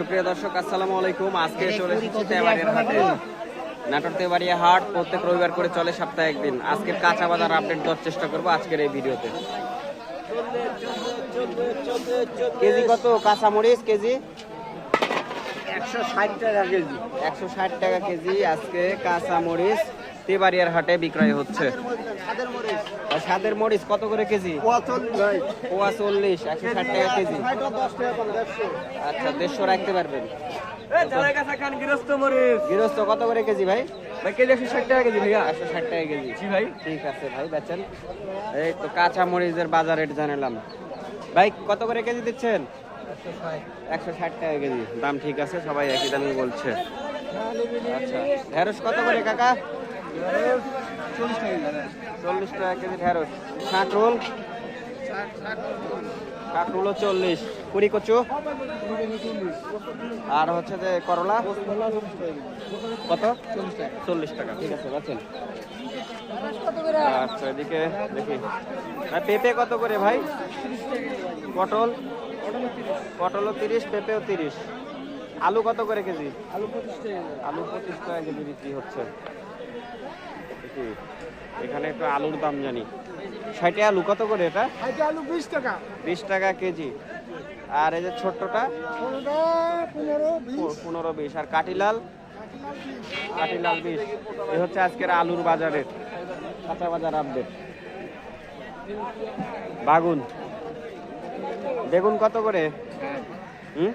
সুপ্রিয় দর্শক আসসালামু আলাইকুম। আজকে চলে এসেছি তেবাড়িয়ার হাটে। নাটোর তেবাড়িয়া হাট প্রত্যেক রবিবার করে চলে সপ্তাহে একদিন। আজকের কাঁচা বাজার আপডেট দেওয়ার চেষ্টা করব আজকের এই ভিডিওতে। কেজি কত কাঁচা মরিচ কেজি? একশো ষাট টাকা কেজি। একশো ষাট টাকা কেজি আজকে কাঁচা মরিচ। তেবাড়িয়ার হাটে বিক্রয় হচ্ছে। সাদের মরিচ কত করে কেজি? পোয়া চল্লিশ একশো ষাট টাকা কেজি। করে দেড়শো। আচ্ছা দেড়শো রাখতে পারবেন। গৃহস্থ কত করে কেজি ভাই? ভাই কেজি একশো ষাট টাকা কেজি ভাইয়া। একশো ষাট টাকা কেজি। জি ভাই। ঠিক আছে ভাই বেচেন। এই তো কাঁচা মরিচের বাজার রেট জানালাম। ভাই কত করে কেজি দিচ্ছেন? একশো ষাট টাকা কেজি। দাম ঠিক আছে সবাই একই দামই বলছে। আচ্ছা ঢেঁড়স কত করে কাকা? চল্লিশ টাকা কেজি ঢেঁড়স। শাঁকরুল শাঁকরুলও চল্লিশ। কুড়ি কচু? আর হচ্ছে যে করলা? কত? চল্লিশ টাকা। ঠিক আছে বেচেন আচ্ছা এদিকে দেখি। আর পেঁপে কত করে ভাই? পটল? পটলও তিরিশ, পেঁপেও তিরিশ। আলু কত করে কেজি? আলু পঁচিশ টাকা আলু পঁচিশ টাকা কেজি বিক্রি হচ্ছে। দেখি এখানে একটু আলুর দাম জানি। ষাটে আলু কত করে এটা? আলু বিশ টাকা। বিশ টাকা কেজি। আর এই যে ছোট্টটা? পনেরো বিশ। আর কাটিলাল? কাটিলাল বিশ। এই হচ্ছে আজকের আলুর বাজারের কাঁচা বাজার আপডেট বাগুন। বেগুন কত করে? হুম?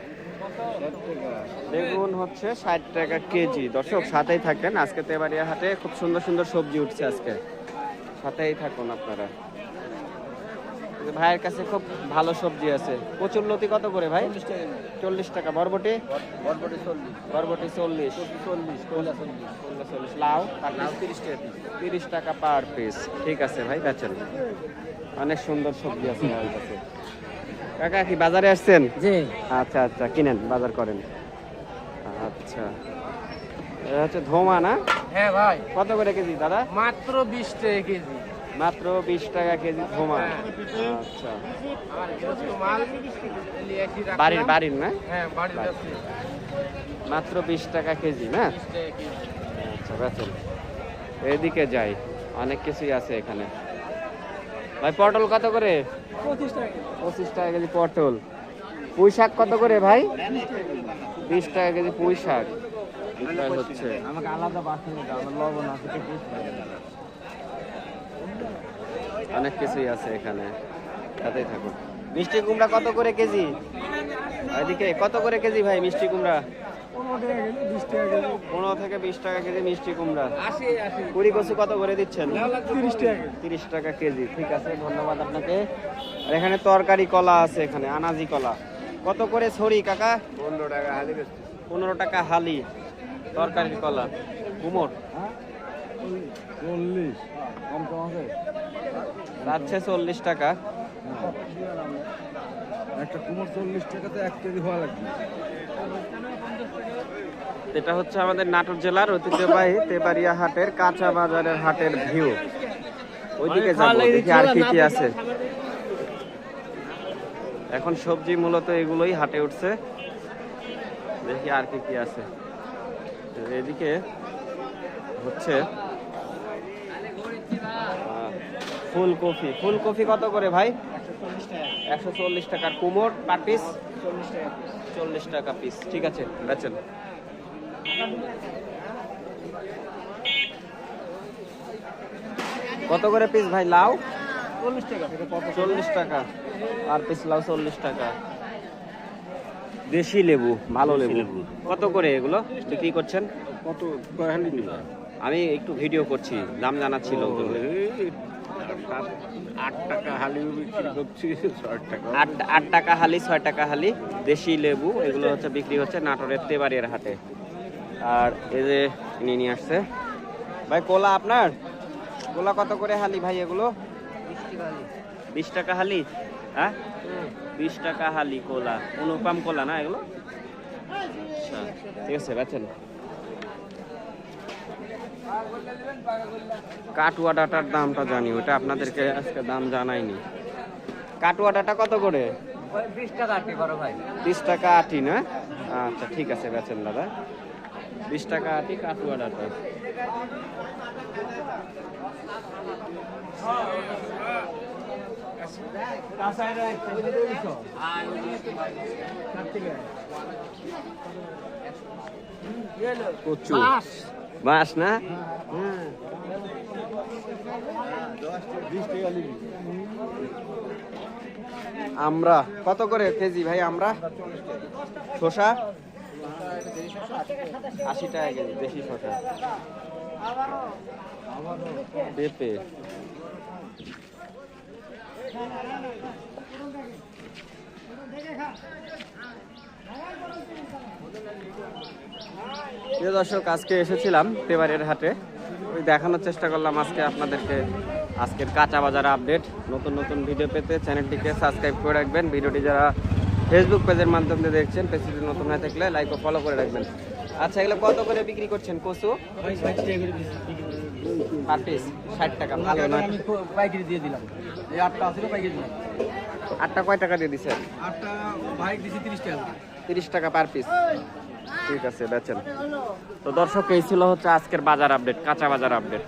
বেগুন হচ্ছে ষাট টাকা কেজি। দর্শক সাথেই থাকেন। আজকে তেবাড়িয়া হাটে খুব সুন্দর সুন্দর সবজি উঠছে আজকে। সাথেই থাকুন আপনারা। ভাইয়ের কাছে খুব ভালো সবজি আছে। প্রচুর লতি কত করে ভাই? চল্লিশ টাকা। বরবটি? বরবটি চল্লিশ। চল্লিশ। লাউ? লাউ তিরিশ টাকা তিরিশ টাকা পার পিস ঠিক আছে ভাই বেচেন। অনেক সুন্দর সবজি আছে ভাইয়ের কাছে। কাকা কি বাজারে আসছেন? জি। আচ্ছা আচ্ছা কিনেন বাজার করেন। আচ্ছা। এটা হচ্ছে ধোমা না? হ্যাঁ ভাই। কত করে কেজি দাদা? মাত্র বিশ টাকা কেজি। মাত্র বিশ টাকা কেজি ধোমা হ্যাঁ। আচ্ছা। বাড়ির বাড়ির না? হ্যাঁ বাড়ির মাত্র বিশ টাকা কেজি না? আচ্ছা বেচেন। এদিকে যাই অনেক কিছুই আছে এখানে। ভাই পটল কত করে? পঁচিশ টাকা কেজি। পটল। পুঁই শাক কত করে ভাই? বিশ টাকা কেজি পুঁই শাক হচ্ছে। আমাকে আলাদা লবণ আছে অনেক কিছুই আছে এখানে। সাথেই থাকুন। মিষ্টি কুমড়া কত করে কেজি? এদিকে কত করে কেজি ভাই মিষ্টি কুমড়া? পনেরো থেকে বিশ টাকা কেজি মিষ্টি কুমড়া। কুড়ি কচু কত করে দিচ্ছেন? তিরিশ টাকা। তিরিশ টাকা কেজি। ঠিক আছে ধন্যবাদ আপনাকে। আর এখানে তরকারি কলা আছে এখানে আনাজি কলা। কত করে ছড়ি কাকা? পনেরো টাকা হালি পনেরো টাকা হালি তরকারির কলা। কুমোর? চল্লিশ। যাচ্ছে চল্লিশ টাকা। একটা কুমোর চল্লিশ টাকাতে এক কেজি হওয়া লাগবে। এটা হচ্ছে আমাদের নাটোর জেলার ঐতিহ্যবাহী তেবাড়িয়া হাটের কাঁচা বাজারের হাটের ভিউ। ওইদিকে যাব দেখি আর কি কি আছে। এখন সবজি মূলত এগুলোই হাটে উঠছে। দেখি আর কি কি আছে। এদিকে হচ্ছে ফুলকপি। ফুলকপি কত করে ভাই? একশো চল্লিশ টাকার কুমোর পার পিস? চল্লিশ টাকা পিস। ঠিক আছে, বেচেন। কত করে পিস ভাই? লাউ? চল্লিশ টাকা। চল্লিশ টাকা। আর পিস লাউ চল্লিশ টাকা। দেশি লেবু ভালো লেবু। কত করে এগুলো? বিক্রি করছেন? কত আমি একটু ভিডিও করছি দাম জানাচ্ছিল আট টাকা হালি বিক্রি করছি ছয় টাকা। আট আট টাকা হালি ছয় টাকা হালি দেশি লেবু এগুলো হচ্ছে বিক্রি হচ্ছে নাটোরের তেবাড়িয়ার হাটে। আর এই যে ইনি নিয়ে আসছে। ভাই কোলা আপনার? কোলা কত করে হালি ভাই এগুলো? বিশ টাকা হালি হ্যাঁ? বিশ টাকা হালি কোলা অনুপাম কোলা না এগুলো? আচ্ছা ঠিক আছে বেচেন। কাটুয়া ডাটার দামটা জানি ওটা আপনাদেরকে আজকে দাম জানাইনি। কাটুয়া ডাটা কত করে? বিশ টাকা আটি না? আচ্ছা ঠিক আছে বেচেন দাদা। বিশ টাকা আটি কাটুয়া ডাটা। কচু বাস না? আমরা। কত করে কেজি ভাই আমরা? শসা? আশি টাকা কেজি দেশি শসা। পেঁপে। প্রিয় দর্শক, আজকে এসেছিলাম তেবারের হাটে। ওই দেখানোর চেষ্টা করলাম আজকে আপনাদেরকে আজকের কাঁচা বাজার আপডেট। নতুন নতুন ভিডিও পেতে চ্যানেলটিকে সাবস্ক্রাইব করে রাখবেন। ভিডিওটি যারা ফেসবুক পেজের মাধ্যমে দেখছেন পেজটি নতুন হয়ে থাকলে লাইক ও ফলো করে রাখবেন। আচ্ছা এগুলো কত করে বিক্রি করছেন? কচু? পার পিস ষাট টাকা ভালো না? আমি পাইকারি দিয়ে দিলাম। এই আটটা আসলে পাইকারি দিলাম। আটটা কয় টাকা দিয়ে দিছেন? আটটা ভাই দিছি তিরিশ টাকা। তিরিশ টাকা পার পিস। ঠিক আছে বেচেন। তো দর্শক এই ছিল হচ্ছে আজকের বাজার আপডেট কাঁচা বাজার আপডেট।